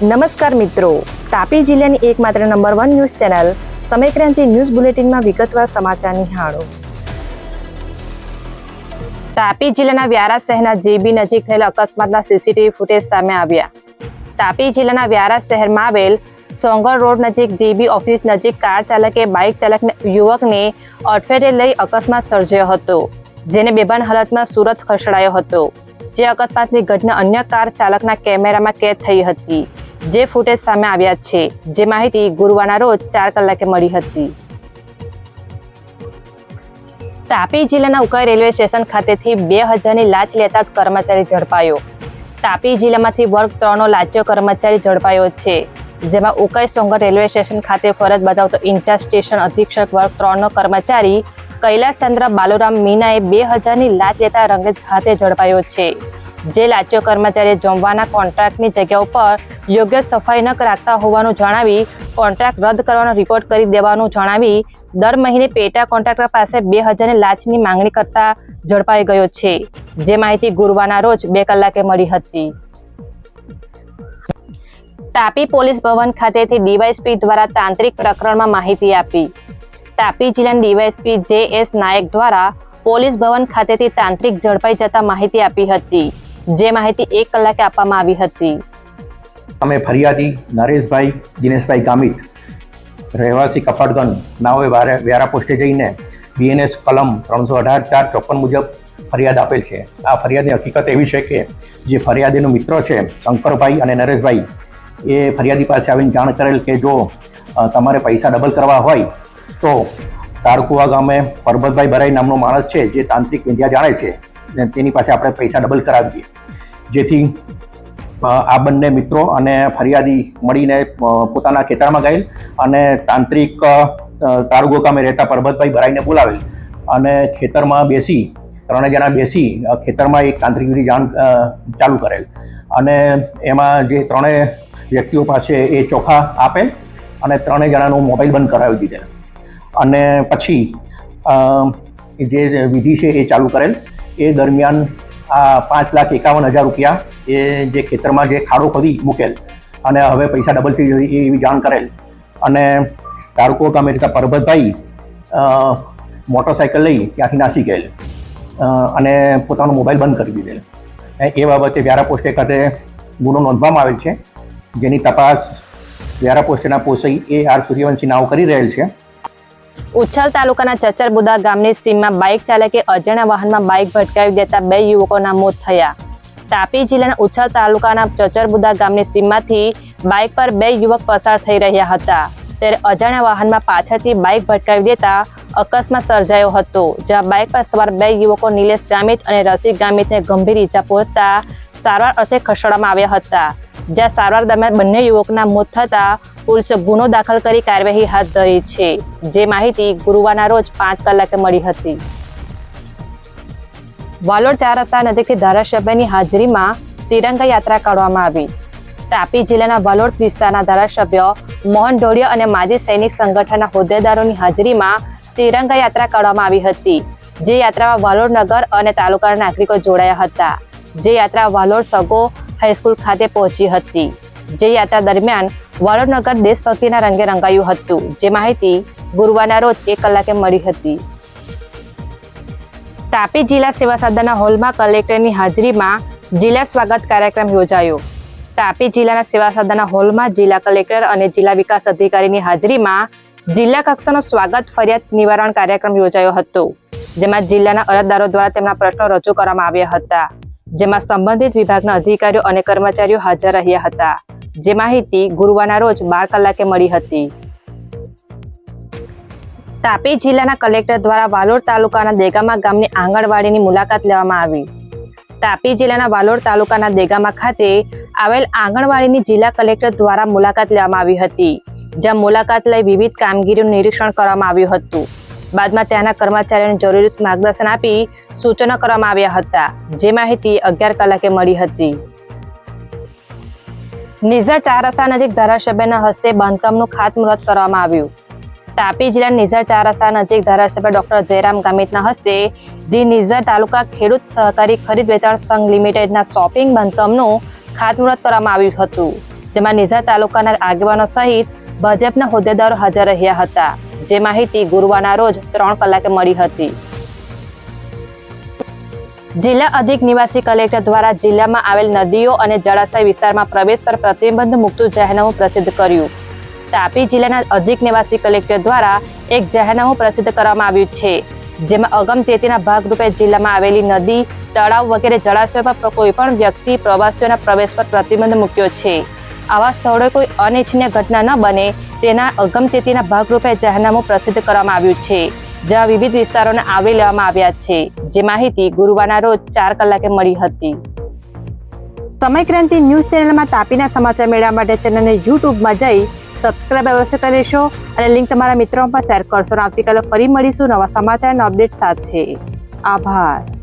નમસ્કાર મિત્રો. તાપી જિલ્લાની એકમાત્ર number one news channel Samaykranti news બુલેટિનમાં વિગતવાર સમાચાર નિહાળો. તાપી જિલ્લાના વ્યારા શહેરના જેબી નજીક થયેલ અકસ્માતના સીસીટીવી ફૂટેજ સામે આવ્યા. તાપી જિલ્લાના વ્યારા શહેરમાં આવેલ સોંગર રોડ નજીક જેબી ઓફિસ નજીક કાર ચાલકે, બાઇક ચાલકને, યુવકને અડફેટે લઈ અકસ્માત સર્જ્યો હતો, જેને બેભાન હાલતમાં સુરત ખસેડાયો હતો. જે અકસ્માતની ઘટના અન્ય કાર ચાલકના કેમેરામાં કેદ થઈ હતી. જે ફૂટેજ સામે આવ્યા છે, જે માહિતી ગુરુવારના રોજ ચાર કલાકે મળી હતી. તાપી જિલ્લાના ઉકાઈ રેલવે સ્ટેશન ખાતેથી બે હજારની લાંચ લેતા કર્મચારી ઝડપાયો. તાપી જિલ્લામાંથી વર્ગ ત્રણનો લાચ્યો કર્મચારી ઝડપાયો છે, જેમાં ઉકાઈ સોંગર રેલવે સ્ટેશન ખાતે ફરજ બજાવતો ઇન્ચાર્જ સ્ટેશન અધિક્ષક વર્ગ ત્રણનો કર્મચારી કૈલાસચંદ્ર બાલુરામ મીનાએ બે હજારની લાંચ લેતા રંગે હાથે ઝડપાયો છે. જે લાચ્યો કર્મચારીએ જમવાના કોન્ટ્રાક્ટની જગ્યા ઉપર યોગ્ય સફાઈ ન રાખતા હોવાનું જણાવી કોન્ટ્રાક્ટ રદ કરવાનો રિપોર્ટ કરી દેવાનું જણાવી દર મહિને પેટા કોન્ટ્રાક્ટર પાસે બે હજારની લાચની માંગણી કરતા ઝડપાઈ ગયો છે. જે માહિતી ગુરુવારના રોજ બે કલાકે મળી હતી. તાપી પોલીસ ભવન ખાતેથી ડીવાયસપી દ્વારા તાંત્રિક પ્રકરણમાં માહિતી આપી. તાપી જિલ્લાના ડીવાયસપી જે એસ નાયક દ્વારા પોલીસ ભવન ખાતેથી તાંત્રિક ઝડપાઈ જતા માહિતી આપી હતી. જે માહિતી એક કલાકે આપવામાં આવી હતી. અમે ફરિયાદી નરેશભાઈ, દિનેશભાઈ ગામિત, રહેવાસી કપડગંજ નાઓએ વ્યારા પોસ્ટે જઈને બીએનએસ કલમ ત્રણસો અઢાર ચાર ચોપન મુજબ ફરિયાદ આપેલ છે. આ ફરિયાદની હકીકત એવી છે કે જે ફરિયાદીનો મિત્રો છે, શંકરભાઈ અને નરેશભાઈ, એ ફરિયાદી પાસે આવીને જાણ કરેલ કે જો તમારે પૈસા ડબલ કરવા હોય, તો તારકુવા ગામે પરબતભાઈ બરાઈ નામનો માણસ છે, જે તાંત્રિક વિદ્યા જાણે છે. તેની પાસે આપણે પૈસા ડબલ કરાવીએ. જેથી આ બંને મિત્રો અને ફરિયાદી મળીને પોતાના ખેતરમાં ગયેલ અને તાંત્રિક તારુગો ગામે રહેતા પરબતભાઈ ભરાઈને બોલાવેલ અને ખેતરમાં બેસી, ત્રણે જણા બેસી ખેતરમાં એક તાંત્રિક વિધિ જાણ ચાલુ કરેલ. અને એમાં જે ત્રણે વ્યક્તિઓ પાસે એ ચોખા આપેલ અને ત્રણેય જણાનો મોબાઈલ બંધ કરાવી દીધેલ. અને પછી જે વિધિ છે એ ચાલુ કરેલ. એ દરમિયાન આ પાંચ લાખ એકાવન હજાર રૂપિયા એ જે ખેતરમાં જે ખાડો ખોદી મૂકેલ અને હવે પૈસા ડબલ થઈ જશે એવી જાણ કરેલ. અને તારુકો ગામે રહેતા પરબતભાઈ મોટરસાયકલ લઈ ત્યાંથી નાસી ગયેલ. અને પોતાનો મોબાઈલ બંધ કરી દીધેલ. એ બાબતે વ્યારા પોસ્ટે ખાતે ગુનો નોંધવામાં આવેલ છે. જેની તપાસ વ્યારા પોસ્ટેના પોસઈ એ આર સૂર્યવંશી નાવ કરી રહેલ છે. ઉચ્છલ તાલુકાના ચચરબુદા ગામની સીમમાં બાઇક ચાલકે અજાણ્યા વાહનમાં બાઇક ભટકાવી દેતા બે યુવકોના મોત થયા. તાપી જિલ્લાના ઉચ્છલ તાલુકાના ચચરબુદા ગામની સીમમાંથી બાઇક પર બે યુવક પસાર થઈ રહ્યા હતા. ત્યારે અજાણ્યા વાહનમાં પાછળથી બાઇક ભટકાવી દેતા અકસ્માત સર્જાયો હતો, જ્યાં બાઇક પર સવાર બે યુવકો નિલેશ ગામિત અને રસિક ગામિતને ગંભીર ઈજા પહોંચતા સારવાર અર્થે ખસેડવામાં આવ્યા હતા. જ્યાં સારવાર દરમિયાન બંને યુવકના મોત થતા પોલીસે ગુનો દાખલ કરી કાર્યવાહી હાથ ધરી છે. જે માહિતી ગુરુવારના રોજ પાંચ કલાકે મળી હતી. વાલોડ ચાર રસ્તા નજીકથી ધારાસભ્યની હાજરીમાં તિરંગા યાત્રા કાઢવામાં આવી. તાપી જિલ્લાના વાલોડ વિસ્તારના ધારાસભ્ય મોહન ઢોળિયા અને માજી સૈનિક સંગઠનના હોદ્દેદારોની હાજરીમાં તિરંગા યાત્રા કાઢવામાં આવી હતી. જે યાત્રામાં વાલોડ નગર અને તાલુકાના નાગરિકો જોડાયા હતા. જે યાત્રા વાલોડ સગો હાઈસ્કૂલ ખાતે પહોંચી હતી, જે યાત્રા દરમિયાન વડોદનગર દેશભક્તિના રંગે રંગાયું હતું, જે માહિતી ગુરુવારના રોજ એક કલાકે મળી હતી. તાપી જિલ્લા સેવા સદનના હોલમાં કલેક્ટરની હાજરીમાં જિલ્લા સ્વાગત કાર્યક્રમ યોજાયો. તાપી જિલ્લાના સેવા સદનના હોલમાં જિલ્લા કલેક્ટર અને જિલ્લા વિકાસ અધિકારીની હાજરીમાં જિલ્લા કક્ષાનો સ્વાગત ફરિયાદ નિવારણ કાર્યક્રમ યોજાયો હતો, જેમાં જિલ્લાના અરજદારો દ્વારા તેમના પ્રશ્નો રજૂ કરવામાં આવ્યા હતા. જેમાં સંબંધિત વિભાગના અધિકારીઓ અને કર્મચારીઓ હાજર રહ્યા હતા. જે માહિતી ગુરુવારના રોજ બાર કલાકે મળી હતી. તાપી જિલ્લાના કલેક્ટર દ્વારા વાલોડ તાલુકાના દેગામા ગામની આંગણવાડીની મુલાકાત લેવામાં આવી. તાપી જિલ્લાના વાલોડ તાલુકાના દેગામા ખાતે આવેલ આંગણવાડીની જિલ્લા કલેક્ટર દ્વારા મુલાકાત લેવામાં આવી હતી, જ્યાં મુલાકાત લઈ વિવિધ કામગીરીનું નિરીક્ષણ કરવામાં આવ્યું હતું. બાદમાં ત્યાંના કર્મચારીઓને જરૂરી માર્ગદર્શન આપી સૂચનો કરવામાં આવ્યા હતા. જે માહિતી અગિયાર કલાકે મળી હતી. નિઝર ચાર રસ્તા નજીક ધારાસભ્યના હસ્તે બાંધકામનું ખાતમુહૂર્ત કરવામાં આવ્યું. તાપી જિલ્લા નિઝર ચાર રસ્તા નજીક ધારાસભ્ય ડોક્ટર જયરામ ગામિતના હસ્તે ધી નિઝર તાલુકા ખેડૂત સહકારી ખરીદ વેચાણ સંઘ લિમિટેડના શોપિંગ બાંધકામનું ખાતમુહૂર્ત કરવામાં આવ્યું હતું, જેમાં નિઝર તાલુકાના આગેવાનો સહિત ભાજપના હોદ્દેદારો હાજર રહ્યા હતા. જે માહિતી ગુરુવારના રોજ ત્રણ કલાકે મળી હતી. જિલ્લા અધિક નિવાસી કલેક્ટર દ્વારા જિલ્લામાં આવેલ નદીઓ અને જળાશય વિસ્તારમાં પ્રવેશ પર પ્રતિબંધ મૂકતું જાહેરનામું પ્રસિદ્ધ કર્યું. તાપી જિલ્લાના અધિક નિવાસી કલેક્ટર દ્વારા એક જાહેરનામું પ્રસિદ્ધ કરવામાં આવ્યું છે, જેમાં અગમચેતીના ભાગરૂપે જિલ્લામાં આવેલી નદી, તળાવ વગેરે જળાશયો પર કોઈ પણ વ્યક્તિ પ્રવાસીઓના પ્રવેશ પર પ્રતિબંધ મૂક્યો છે. આવા સ્થળોએ કોઈ અનિચ્છનીય ઘટના ન બને. તેના અગમચેતીના ભાગરૂપે જાહેરનામું પ્રસિદ્ધ કરવામાં આવ્યું છે, જ્યાં વિવિધ વિસ્તારોને આવરી લેવામાં આવ્યા છે. જે માહિતી ગુરુવારના રોજ ચાર કલાકે મળી હતી. સમયક્રાંતિ ન્યૂઝ ચેનલમાં તાપીના સમાચાર મેળવવા માટે ચેનલને યુટ્યુબમાં જઈ સબસ્ક્રાઇબ અવશ્ય કરી લેશો અને લિંક તમારા મિત્રો પણ શેર કરશો. આવતીકાલે ફરી મળીશું નવા સમાચાર અને અપડેટ સાથે. આભાર.